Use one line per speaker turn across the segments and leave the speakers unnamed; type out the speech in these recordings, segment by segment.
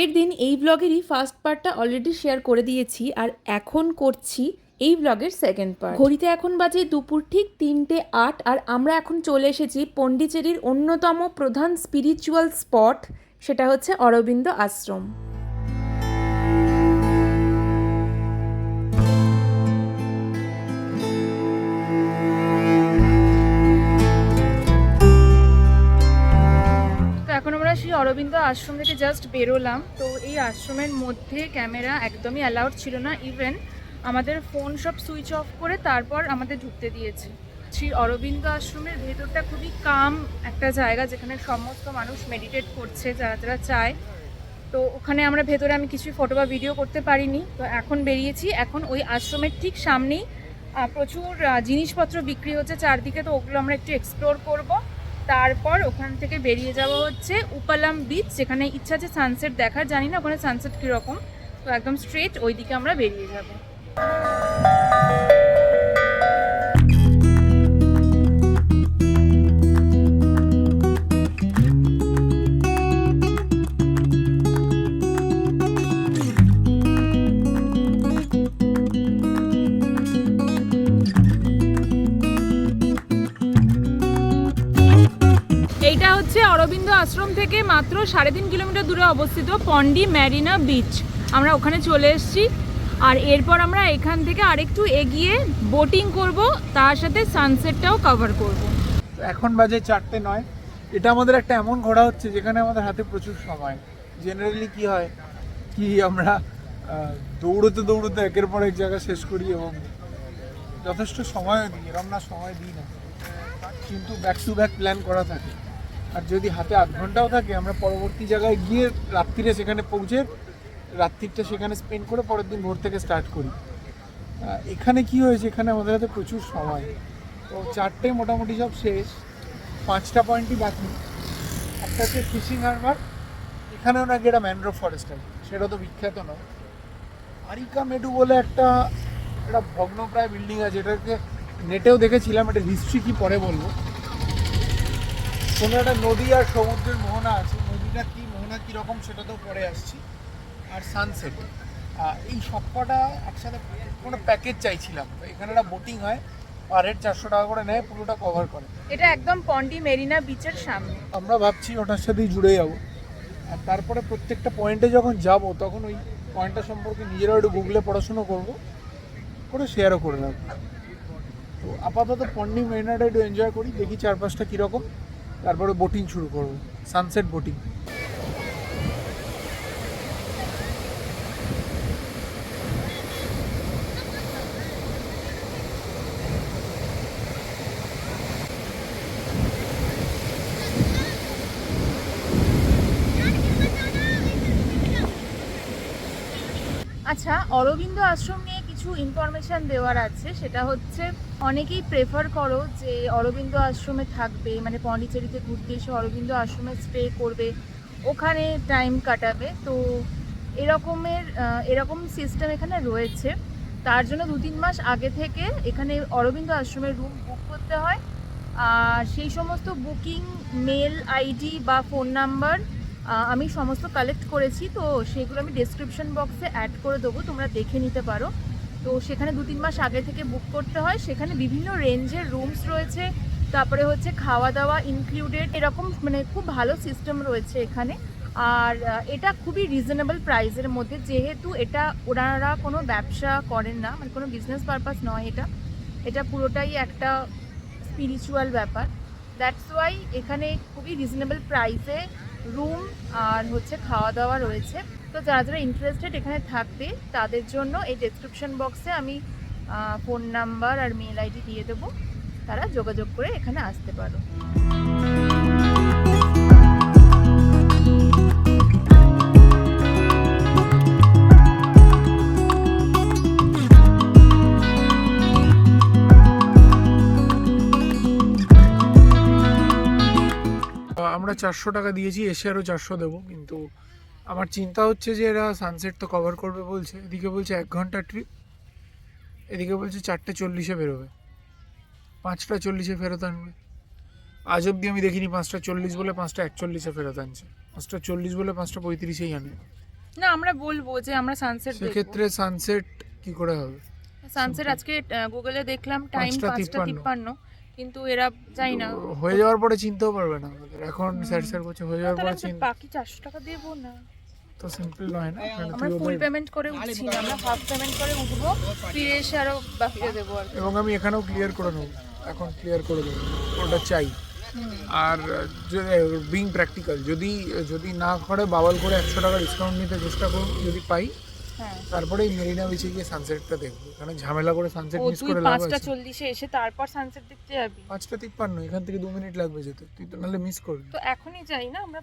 আগের দিন এই ব্লগেরই ফার্স্ট পার্টটা অলরেডি শেয়ার করে দিয়েছি আর এখন করছি এই ব্লগের সেকেন্ড পার্ট ঘড়িতে এখন বাজে দুপুর ঠিক তিনটে আট আর আমরা এখন চলে এসেছি পন্ডিচেরির অন্যতম প্রধান স্পিরিচুয়াল স্পট সেটা হচ্ছে অরবিন্দ আশ্রম।
অরবিন্দ আশ্রম থেকে জাস্ট বেরোলাম। তো এই আশ্রমের মধ্যে ক্যামেরা একদমই অ্যালাউড ছিল না ইভেন আমাদের ফোন সব সুইচ অফ করে তারপর আমাদের ঢুকতে দিয়েছে। শ্রী অরবিন্দ আশ্রমের ভেতরটা খুবই কাম একটা জায়গা যেখানে সমস্ত মানুষ মেডিটেট করছে, যারা যারা চায়। তো ওখানে আমরা ভেতরে আমি কিছুই ফটো বা ভিডিও করতে পারিনি। তো এখন বেরিয়েছি। এখন ওই আশ্রমের ঠিক সামনেই প্রচুর জিনিসপত্র বিক্রি হচ্ছে। চারদিকে তো ওগুলো আমরা একটু এক্সপ্লোর করব। তারপর ওখান থেকে বেরিয়ে যাওয়া হচ্ছে উপালাম বিচ যেখানে ইচ্ছা আছে সানসেট দেখার, জানি না ওখানে সানসেট কীরকম। তো একদম স্ট্রেট ওই দিকে আমরা বেরিয়ে যাব। থেকে মাত্র সাড়ে তিন কিলোমিটার দূরে অবস্থিত পন্ডি ম্যারিনা বিচ। আমরা ওখানে চলে এসেছি। আর এরপর আমরা এখান থেকে আরেকটু এগিয়ে বোটিং করব, তার সাথে সানসেটটাও কভার করব।
এখন বাজে চারটে নয়। এটা আমাদের একটা এমন ঘোরা হচ্ছে যেখানে আমাদের হাতে প্রচুর সময়। জেনারেলি কি হয়? কি আমরা দৌড়তে দৌড়তে একের পর এক জায়গা শেষ করি এবং যথেষ্ট সময়ও দিই, এরম না সময় দিই না। কিন্তু ব্যাক টু ব্যাক প্ল্যান করা থাকে। আর যদি হাতে আধ ঘন্টাও থাকে, আমরা পরবর্তী জায়গায় গিয়ে রাত্রিরে সেখানে পৌঁছে রাত্রিটা সেখানে স্পেন্ড করে পরের দিন ভোর থেকে স্টার্ট করি। এখানে কি হয়েছে? এখানে আমাদের হাতে প্রচুর সময়। তো চারটে মোটামুটি সব শেষ। পাঁচটা পয়েন্টই বাকি। একটা হচ্ছে ফিশিং হারবার। এখানেও নাকি এটা ম্যানগ্রোভ ফরেস্ট আছে। সেটা তো বিখ্যাত নয়। আরিকা মেডু বলে একটা একটা ভগ্নপ্রায় বিল্ডিং আছে। এটাকে নেটেও দেখেছিলাম, এটা হিস্ট্রি কি পরে বলব। কোনো একটা নদী আর সমুদ্রের মোহনা আছে। নদীটা কী মোহনা কীরকম সেটা তো পরে আসছি। আর সানসেট এই সবকটা একসাথে কোনো প্যাকেজ চাইছিলাম। এখানে একটা বোটিং হয় পার হেড চারশো টাকা করে নেয় পুরোটা কভার করে।
এটা একদম পন্ডি মেরিনা বিচের সামনে।
আমরা ভাবছি ওটার সাথেই জুড়ে যাব। আর তারপরে প্রত্যেকটা পয়েন্টে যখন যাব তখন ওই পয়েন্টটা সম্পর্কে নিজেরাও একটু গুগলে পড়াশুনো করব। করে শেয়ারও করে রাখব তো আপাতত পন্ডি মেরিনাটা একটু এনজয় করি দেখি চারপাশটা কীরকম তারপরে বোটিং শুরু করব সানসেট বোটিং
আচ্ছা অরবিন্দ আশ্রম নিয়ে কিছু ইনফরমেশন দেওয়ার আছে, সেটা হচ্ছে অনেকেই প্রেফার করো যে অরবিন্দ আশ্রমে থাকবে মানে পন্ডিচেরিতে ঘুরতে এসে অরবিন্দ আশ্রমে স্টে করবে, ওখানে টাইম কাটাবে। তো এরকমের এরকম সিস্টেম এখানে রয়েছে। তার জন্য দু তিন মাস আগে থেকে এখানে অরবিন্দ আশ্রমের রুম বুক করতে হয়। আর সেই সমস্ত বুকিং মেল আইডি বা ফোন নাম্বার আমি সমস্ত কালেক্ট করেছি। তো সেগুলো আমি ডেসক্রিপশন বক্সে অ্যাড করে দেবো, তোমরা দেখে নিতে পারো। তো সেখানে দু তিন মাস আগে থেকে বুক করতে হয়। সেখানে বিভিন্ন রেঞ্জের রুমস রয়েছে। তারপরে হচ্ছে খাওয়া দাওয়া ইনক্লুডেড এরকম মানে খুব ভালো সিস্টেম রয়েছে এখানে। আর এটা খুবই রিজনেবল প্রাইসের মধ্যে। যেহেতু এটা ওনারা কোনো ব্যবসা করেন না মানে কোনো বিজনেস পারপাস নয় এটা। এটা পুরোটাই একটা স্পিরিচুয়াল ব্যাপার। দ্যাটস ওয়াই এখানে খুবই রিজনেবল প্রাইসে রুম আর হচ্ছে খাওয়া দাওয়া রয়েছে। তো যারা যারা ইন্টারেস্টেড এখানে থাকবে, তাদের জন্য এই ডেসক্রিপশন বক্সে আমি ফোন নাম্বার আর মেল আইডি দিয়ে দেবো। তারা যোগাযোগ করে এখানে আসতে পারো।
আমরা চারশো টাকা দিয়েছি, এসে আরও চারশো দেবো, কিন্তু আমার চিন্তা হচ্ছে যে এরা সানসেট তো কভার করবে বলছে। এদিকে বলছে এক ঘণ্টা ট্রিপ এদিকে বলছে চারটে চল্লিশে বেরোবে। পাঁচটা চল্লিশে ফেরত আনবে। আজ অব্দি আমি দেখিনি পাঁচটা চল্লিশ বলে পাঁচটা একচল্লিশে ফেরত আনছে। পাঁচটা চল্লিশ বলে পাঁচটা পঁয়ত্রিশেই আনে।
না আমরা বলব যে আমরা সানসেট
সেক্ষেত্রে সানসেট কি করে হবে?
সানসেট আজকে গুগলে দেখলাম টাইম
পাঁচটা তিপ্পান্ন।
কিন্তু এরা যাই না।
হয়ে যাওয়ার পরে চিনতেও পারবে না এখন স্যার স্যার করছে হয়ে যাওয়ার পরে চিন
বাকি চারশো টাকা দেবো না।
তো সিম্পল নয় না?
আমরা ফুল পেমেন্ট করে উঠছি না আমরা হাফ পেমেন্ট করে উঠবো ফিরে এসে আরও বাকিটা দেবো আর
এবং আমি এখানেও ক্লিয়ার করে নেব। এখন ক্লিয়ার করে দেবো। ওটা চাই। আর বিং প্র্যাকটিক্যাল যদি যদি না করে বাবাল করে একশো টাকা ডিসকাউন্ট নিতে চেষ্টা করুন যদি পাই তারপরে এই মেরিনা বিচে গিয়ে সানসেটটা দেখব কারণ ঝামেলা করে সানসেট মিস করে লাভ আছে।
চল্লিশে এসে তারপর সানসেট দেখতে যাবি।
পাঁচটা তিপ্পান্ন এখান থেকে 2 মিনিট লাগবে যেতে তুই তো নালে মিস করবি।
তো এখনই যাই না আমরা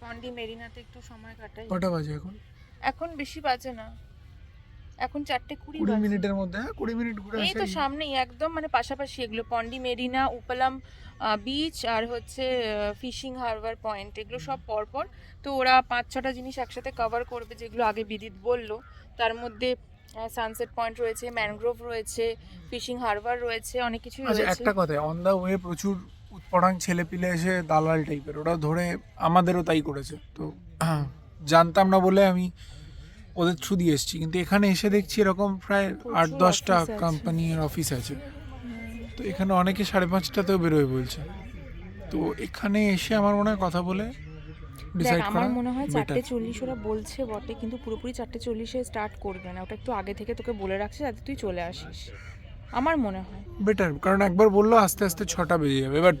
পন্ডি মেরিনাতে একটু সময় কাটাই।
কটা বাজে এখন?
এখন বেশি বাজে না। এখন চারটে কুড়ি
কুড়ি মিনিটের মধ্যে হ্যাঁ কুড়ি মিনিট ঘুরে
এই তো সামনেই একদম মানে পাশাপাশি এগুলো পন্ডি মেরিনা উপালাম বিচ আর হচ্ছে ফিশিং হারবার পয়েন্ট এগুলো সব পরপর। তো ওরা পাঁচ ছটা জিনিস একসাথে কভার করবে যেগুলো আগে বিদিত বলল। তার মধ্যে সানসেট পয়েন্ট রয়েছে ম্যানগ্রোভ রয়েছে ফিশিং হারবার রয়েছে অনেক কিছুই
আচ্ছা
রয়েছে।
একটা কথা অন দা ওয়ে প্রচুর উৎপড়াং ছেলে পিলে এসে দালাল টাইপের ওরা ধরে আমাদেরও তাই করেছে। তো জানতাম না বলে আমি ওদের থ্রু দিয়ে এসেছি। কিন্তু এখানে এসে দেখছি এরকম প্রায় আট দশটা কোম্পানির অফিস আছে। তো এখানে অনেকে সাড়ে পাঁচটাতেও বেরোয় বলছে। তো এখানে এসে আমার মনে হয় কথা বলে
আমার মনে হয় চারটে চল্লিশ ওরা বলছে বটে কিন্তু পুরোপুরি চারটে চল্লিশে স্টার্ট করবে না। ওটা একটু আগে থেকে তোকে বলে রাখছে যাতে তুই চলে আসিস। আমার মনে হয়।
বেটার কারণ একবার বলল আস্তে আস্তে ছটা বেজে যাবে। এবার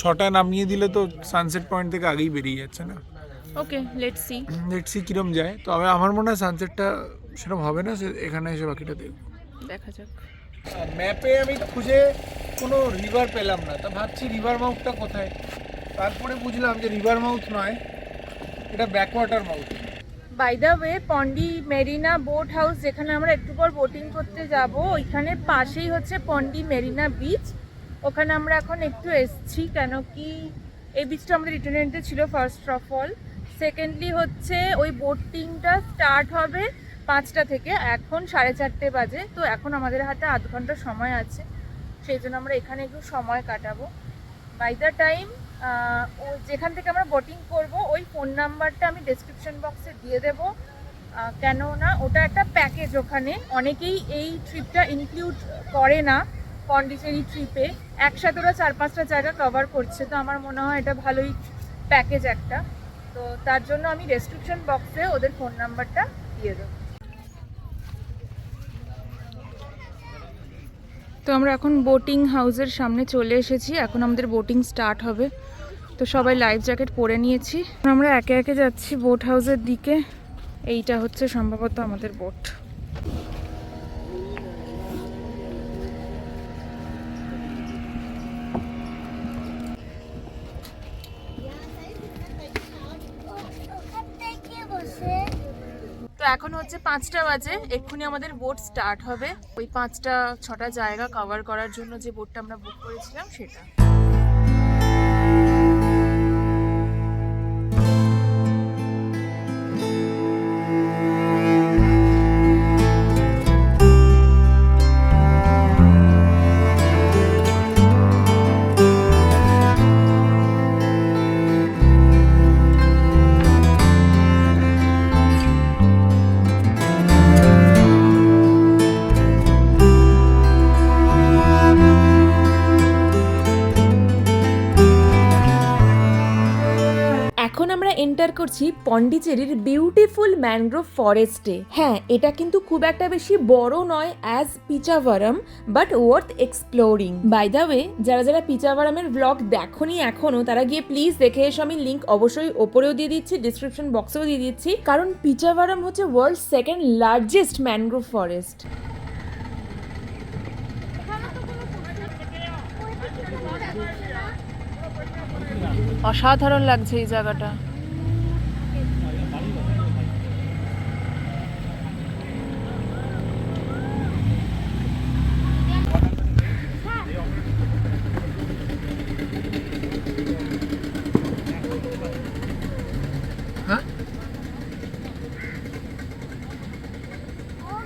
ছটা নামিয়ে দিলে তো সানসেট পয়েন্ট থেকে আগেই বেরিয়ে যাচ্ছে না।
Okay let see
let's see কিরম যায়। তবে আমার মনে হয় সানসেটটা সেরকম হবে না সে এখানে এসে বাকিটা দেখব।
দেখা যাক।
ম্যাপে আমি খুঁজে কোনো রিভার পেলাম না তা ভাবছি রিভার মাউথটা কোথায়? তারপরে বুঝলাম যে রিভার মাউথ নয় এটা backwater mouth
by the way Pondy marina boat house যেখানে আমরা একটু পর বোটিং করতে যাব ওইখানে পাশেই হচ্ছে পন্ডি মেরিনা বিচ ওখানে আমরা এখন একটু এসছি কেন কি এই বিচটা আমাদের ইটারনেটে ছিল ফার্স্ট অফ অল সেকেন্ডলি হচ্ছে ওই বোটিংটা স্টার্ট হবে পাঁচটা থেকে, এখন সাড়ে চারটে বাজে, তো এখন আমাদের হাতে আধ ঘণ্টা সময় আছে, সেই জন্য আমরা এখানে একটু সময় কাটাবো। বাই দ্য টাইম ও যেখান থেকে আমরা বোটিং করব, ওই ফোন নাম্বারটা আমি ডেসক্রিপশন বক্সে দিয়ে দেব। কেননা ওটা একটা প্যাকেজ ওখানে, অনেকেই এই ট্রিপটা ইনক্লুড করে না পন্ডিচেরি ট্রিপে একসাথে ওরা চার পাঁচটা জায়গা কভার করছে, তো আমার মনে হয় এটা ভালোই প্যাকেজ একটা। তো তার জন্য আমি ডেসক্রিপশন বক্সে ওদের ফোন নাম্বারটা দিয়ে দেবো। তো আমরা এখন বোটিং হাউসের সামনে চলে এসেছি, এখন আমাদের বোটিং স্টার্ট হবে। তো সবাই লাইফ জ্যাকেট পরে নিয়েছি। আমরা একে একে যাচ্ছি বোট হাউসের দিকে। এইটা হচ্ছে সম্ভবত আমাদের বোট তো এখন হচ্ছে পাঁচটা বাজে। এক্ষুনি আমাদের বোট স্টার্ট হবে। ওই পাঁচটা, ছটা জায়গা কভার করার জন্য যে বোটটা আমরা বুক করেছিলাম সেটা।
এন্টার করছি পন্ডিচেরির বিউটিফুল ম্যানগ্রোভ ফরেস্টে হ্যাঁ এটা কিন্তু খুব একটা বেশি বড় নয় as Pichavaram but worth exploring by the way যারা যারা পিচাভারামের ব্লগ দেখোনি এখনও, তারা গিয়ে প্লিজ দেখে এসো, আমি লিঙ্ক অবশ্যই ওপরেও দিয়ে দিচ্ছি ডিসক্রিপশন বক্সেও দিয়ে দিচ্ছি। কারণ পিচাভারাম হচ্ছে world second largest mangrove forest
অসাধারণ লাগছে এই জায়গাটা।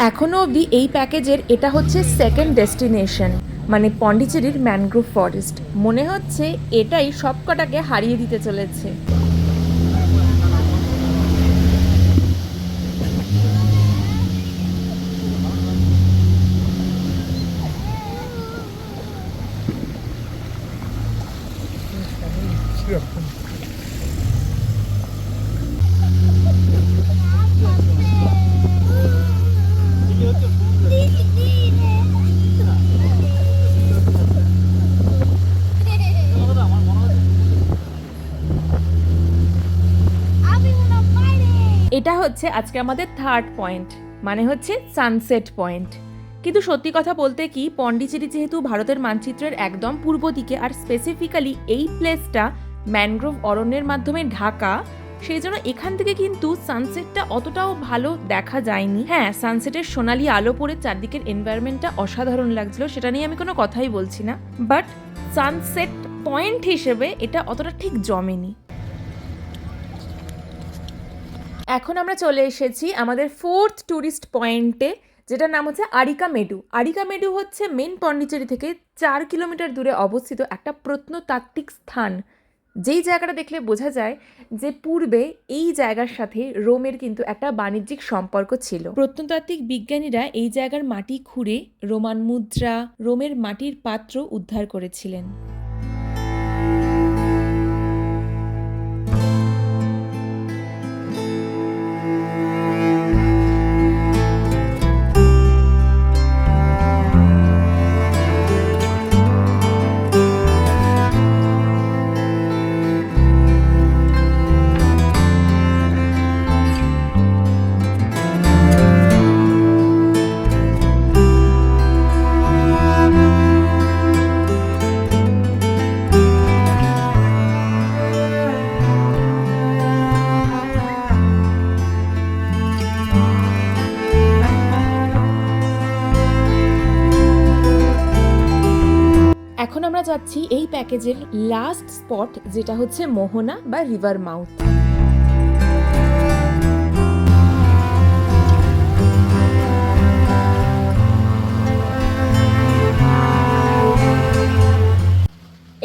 এখনও অবধি এই প্যাকেজের এটা হচ্ছে সেকেন্ড ডেস্টিনেশন মানে পন্ডিচেরির ম্যানগ্রোভ ফরেস্ট মনে হচ্ছে এটাই সবকটাকে হারিয়ে দিতে চলেছে Yeah. এটা হচ্ছে আজকে আমাদের থার্ড পয়েন্ট মানে হচ্ছে সানসেট পয়েন্ট কিন্তু সত্যি কথা বলতে কি পন্ডিচেরি যেহেতু ভারতের মানচিত্রের একদম পূর্ব দিকে আর স্পেসিফিক্যালি এই প্লেসটা ম্যানগ্রোভ অরণ্যের মাধ্যমে ঢাকা, সেই জন্য এখান থেকে কিন্তু সানসেটটা অতটাও ভালো দেখা যায়নি। হ্যাঁ সানসেটের সোনালি আলো পড়ে চারদিকের এনভায়রনমেন্টটা অসাধারণ লাগছিল, সেটা নিয়ে আমি কোনো কথাই বলছি না। বাট সানসেট পয়েন্ট হিসেবে এটা অতটা ঠিক জমেনি। এখন আমরা চলে এসেছি আমাদের ফোর্থ ট্যুরিস্ট পয়েন্টে যেটার নাম হচ্ছে আরিকা মেডু। আরিকা মেডু হচ্ছে মেন পন্ডিচেরি থেকে চার কিলোমিটার দূরে অবস্থিত একটা প্রত্নতাত্ত্বিক স্থান। যেই জায়গাটা দেখলে বোঝা যায় যে পূর্বে এই জায়গার সাথে রোমের কিন্তু একটা বাণিজ্যিক সম্পর্ক ছিল। প্রত্নতাত্ত্বিক বিজ্ঞানীরা এই জায়গার মাটি খুঁড়ে রোমান মুদ্রা, রোমের মাটির পাত্র উদ্ধার করেছিলেন। যাচ্ছি এই প্যাকেজের লাস্ট স্পট যেটা হচ্ছে মোহনা বা রিভার মাউথ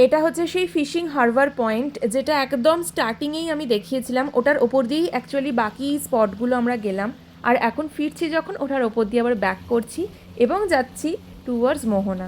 এটা হচ্ছে সেই ফিশিং হারবার পয়েন্ট যেটা একদম স্টার্টিংয়েই আমি দেখিয়েছিলাম। ওটার ওপর দিয়েই অ্যাকচুয়ালি বাকি স্পটগুলো আমরা গেলাম। আর এখন ফিরছি যখন, ওটার ওপর দিয়ে আবার ব্যাক করছি এবং যাচ্ছি টুয়ার্ডস মোহনা।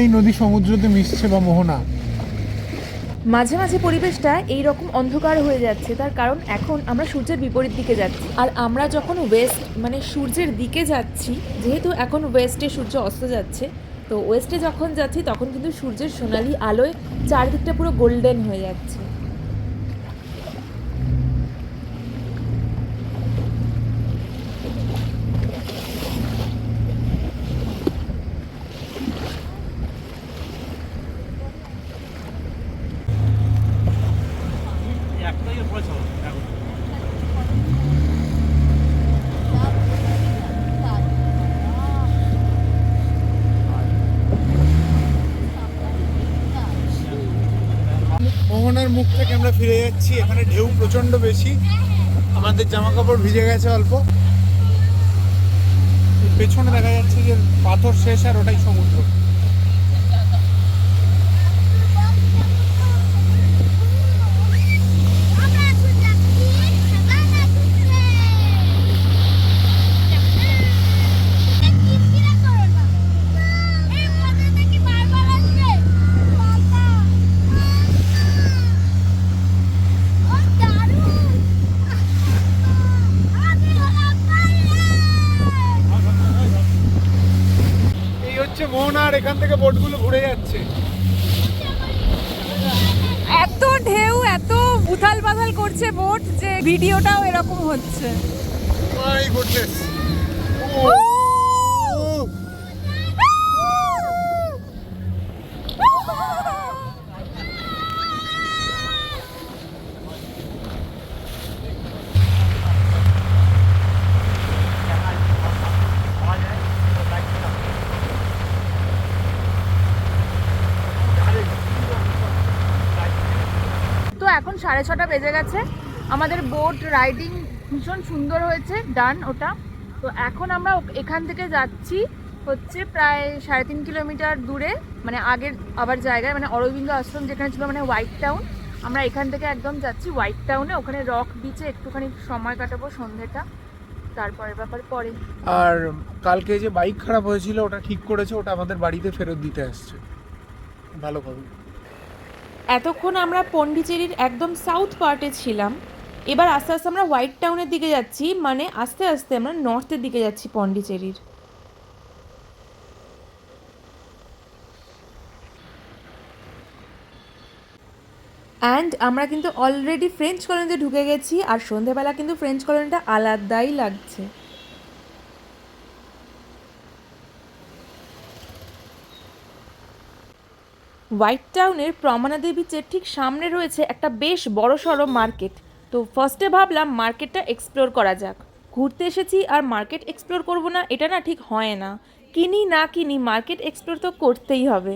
ওখানেই নদী সমুদ্রতে মিশছে বা মোহনা।
মাঝে মাঝে পরিবেশটা এই রকম অন্ধকার হয়ে যাচ্ছে, তার কারণ এখন আমরা সূর্যের বিপরীত দিকে যাচ্ছি। আর আমরা যখন ওয়েস্ট মানে সূর্যের দিকে যাচ্ছি, যেহেতু এখন ওয়েস্টে সূর্য অস্ত যাচ্ছে, তো ওয়েস্টে যখন যাচ্ছি, তখন কিন্তু সূর্যের সোনালি আলোয় চারদিকটা পুরো গোল্ডেন হয়ে যাচ্ছে
মোহনার মুখ থেকে আমরা ফিরে যাচ্ছি প্রচণ্ড বেশি। আমাদের জামা কাপড় ভিজে গেছে অল্প। পেছনে দেখা যাচ্ছে যে পাথর শেষ আর ওটাই সমুদ্র
আমরা এখন যাচ্ছি সাবানা ঘুরতে। কিরকিরা করো না। এই মজাটা কি বারবার আসবে? বাবা। ও দারুণ। আমি হলাম পাইলট।
এই হচ্ছে মোহনা আর এখান থেকে বোটগুলো ঘুরে যাচ্ছে।
এত ঢেউ এত উথাল পাথাল করছে বোট যে ভিডিওটাও এরকম হচ্ছে।
মাই গুডনেস
তো সাড়ে ছটা বেজে গেছে। আমাদের বোট রাইডিং ভীষণ সুন্দর হয়েছে ডান ওটা। তো এখন আমরা এখান থেকে যাচ্ছি হচ্ছে প্রায় সাড়ে তিন কিলোমিটার দূরে মানে আগের আবার জায়গায় মানে অরবিন্দ আশ্রম যেখানে ছিল মানে হোয়াইট টাউন আমরা এখান থেকে একদম যাচ্ছি হোয়াইট টাউনে ওখানে রক বিচে একটুখানি সময় কাটাবো সন্ধ্যেটা তারপরের ব্যাপার পরে।
আর কালকে যে বাইক খারাপ হয়েছিল, ওটা ঠিক করেছে, ওটা আমাদের বাড়িতে ফেরত দিতে আসছে ভালো খবর।
এতক্ষণ আমরা পন্ডিচেরির একদম সাউথ পার্টে ছিলাম। এবার আস্তে আস্তে আমরা হোয়াইট টাউনের দিকে যাচ্ছি মানে আস্তে আস্তে আমরা নর্থের দিকে যাচ্ছি পন্ডিচেরির অ্যান্ড আমরা কিন্তু অলরেডি ফ্রেঞ্চ কলোনিতে ঢুকে গেছি, আর সন্ধেবেলা কিন্তু ফ্রেঞ্চ কলোনিটা আলাদাই লাগছে। হোয়াইট টাউনের প্রমাণাদে বিচের ঠিক সামনে রয়েছে একটা বেশ বড় সড়ো মার্কেট। তো ফার্স্টে ভাবলাম মার্কেটটা এক্সপ্লোর করা যাক। ঘুরতে এসেছি আর মার্কেট এক্সপ্লোর করব না, এটা না ঠিক হয় না। কিনি না কিনি মার্কেট এক্সপ্লোর তো করতেই হবে।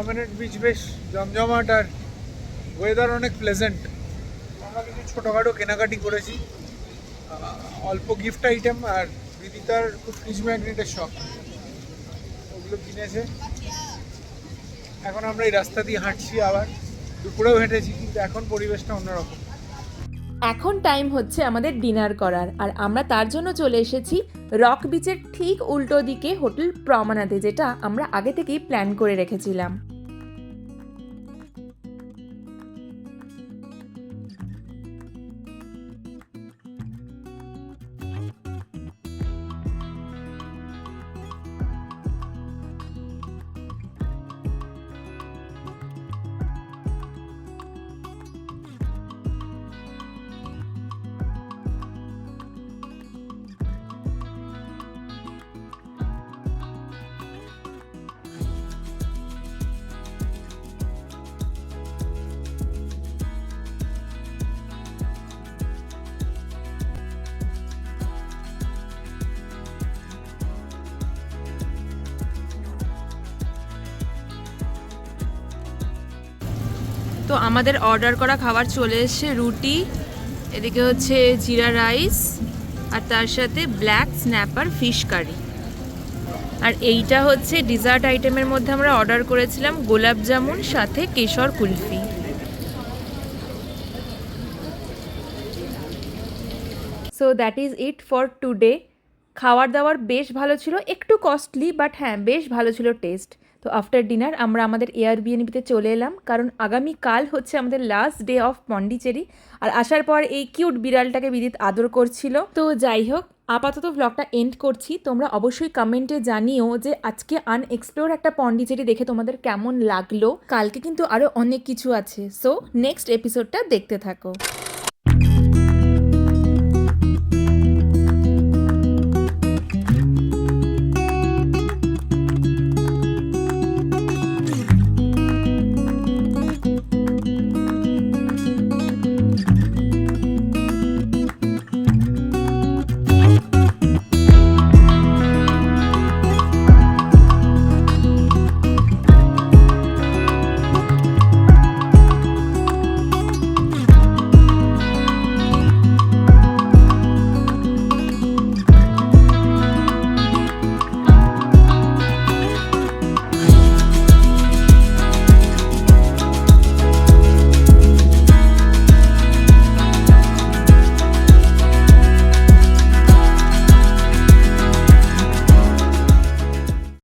প্রমিনেন্ট বিচ বেশ জমজমাট আর ওয়েদার অনেক প্লেজেন্ট আমরা কিছু ছোটোখাটো কেনাকাটি করেছি। অল্প গিফট আইটেম আর বিদিতার খুব ফ্রিজ ম্যাগনেটের শখ ওগুলো কিনেছে। এখন আমরা এই রাস্তা দিয়ে হাঁটছি আবার। দুপুরেও হেঁটেছি, কিন্তু এখন পরিবেশটা অন্যরকম।
এখন টাইম হচ্ছে আমাদের ডিনার করার। আর আমরা তার জন্য চলে এসেছি রক বিচের ঠিক উল্টো দিকে হোটেল প্রমানাতে, যেটা আমরা আগে থেকেই প্ল্যান করে রেখেছিলাম। তো আমাদের অর্ডার করা খাবার চলে এসেছে, রুটি, এদিকে হচ্ছে জিরা রাইস, আর তার সাথে ব্ল্যাক স্ন্যাপার ফিশ কারি আর এইটা হচ্ছে ডিজার্ট আইটেমের মধ্যে আমরা অর্ডার করেছিলাম গোলাপ জামুন, সাথে kesar kulfi. So that is it for today খাওয়ার দাওয়ার বেশ ভালো ছিল, একটু কস্টলি বাট হ্যাঁ বেশ ভালো ছিল টেস্ট তো আফটার ডিনার আমরা আমাদের এয়ারবিএনবিতে চলে এলাম। কারণ আগামী কাল হচ্ছে আমাদের লাস্ট ডে অফ পন্ডিচেরি আর আসার পর এই কিউট বিড়ালটাকে বিদিত আদর করছিল। তো যাই হোক, আপাতত ভ্লগটা এন্ড করছি। তোমরা অবশ্যই কমেন্টে জানিও যে আজকে আনএক্সপ্লোর একটা পন্ডিচেরি দেখে তোমাদের কেমন লাগল। কালকে কিন্তু আরও অনেক কিছু আছে। সো নেক্সট এপিসোডটা দেখতে থাকো।